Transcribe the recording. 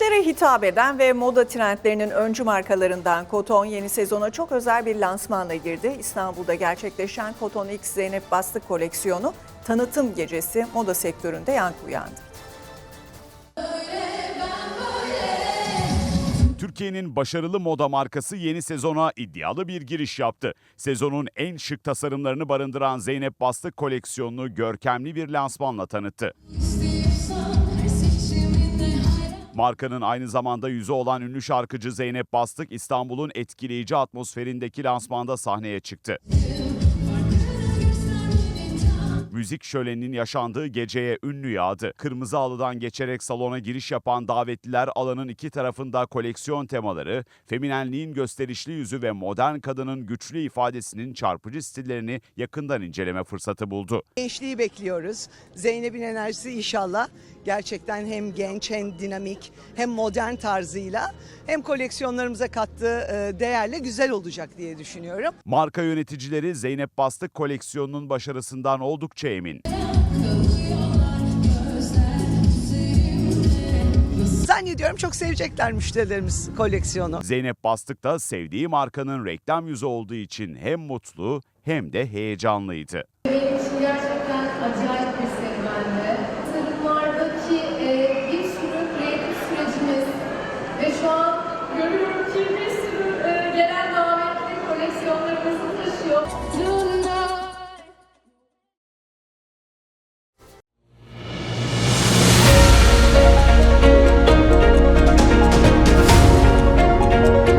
hitap eden ve moda trendlerinin öncü markalarından Koton yeni sezona çok özel bir lansmanla girdi. İstanbul'da gerçekleşen Koton X Zeynep Bastık koleksiyonu tanıtım gecesi moda sektöründe yankı uyandırdı. Türkiye'nin başarılı moda markası yeni sezona iddialı bir giriş yaptı. Sezonun en şık tasarımlarını barındıran Zeynep Bastık koleksiyonunu görkemli bir lansmanla tanıttı. Markanın aynı zamanda yüzü olan ünlü şarkıcı Zeynep Bastık İstanbul'un etkileyici atmosferindeki lansmanda sahneye çıktı. Müzik şöleninin yaşandığı geceye ünlü yağdı. Kırmızı halıdan geçerek salona giriş yapan davetliler alanın iki tarafında koleksiyon temaları, feminenliğin gösterişli yüzü ve modern kadının güçlü ifadesinin çarpıcı stillerini yakından inceleme fırsatı buldu. Gençliği bekliyoruz. Zeynep'in enerjisi inşallah gerçekten hem genç hem dinamik hem modern tarzıyla hem koleksiyonlarımıza kattığı e, değerle güzel olacak diye düşünüyorum. Marka yöneticileri Zeynep Bastık koleksiyonunun başarısından oldukça emin. Zannediyorum çok sevecekler müşterilerimiz koleksiyonu. Zeynep Bastık da sevdiği markanın reklam yüzü olduğu için hem mutlu hem de heyecanlıydı. Benim için gerçekten acayip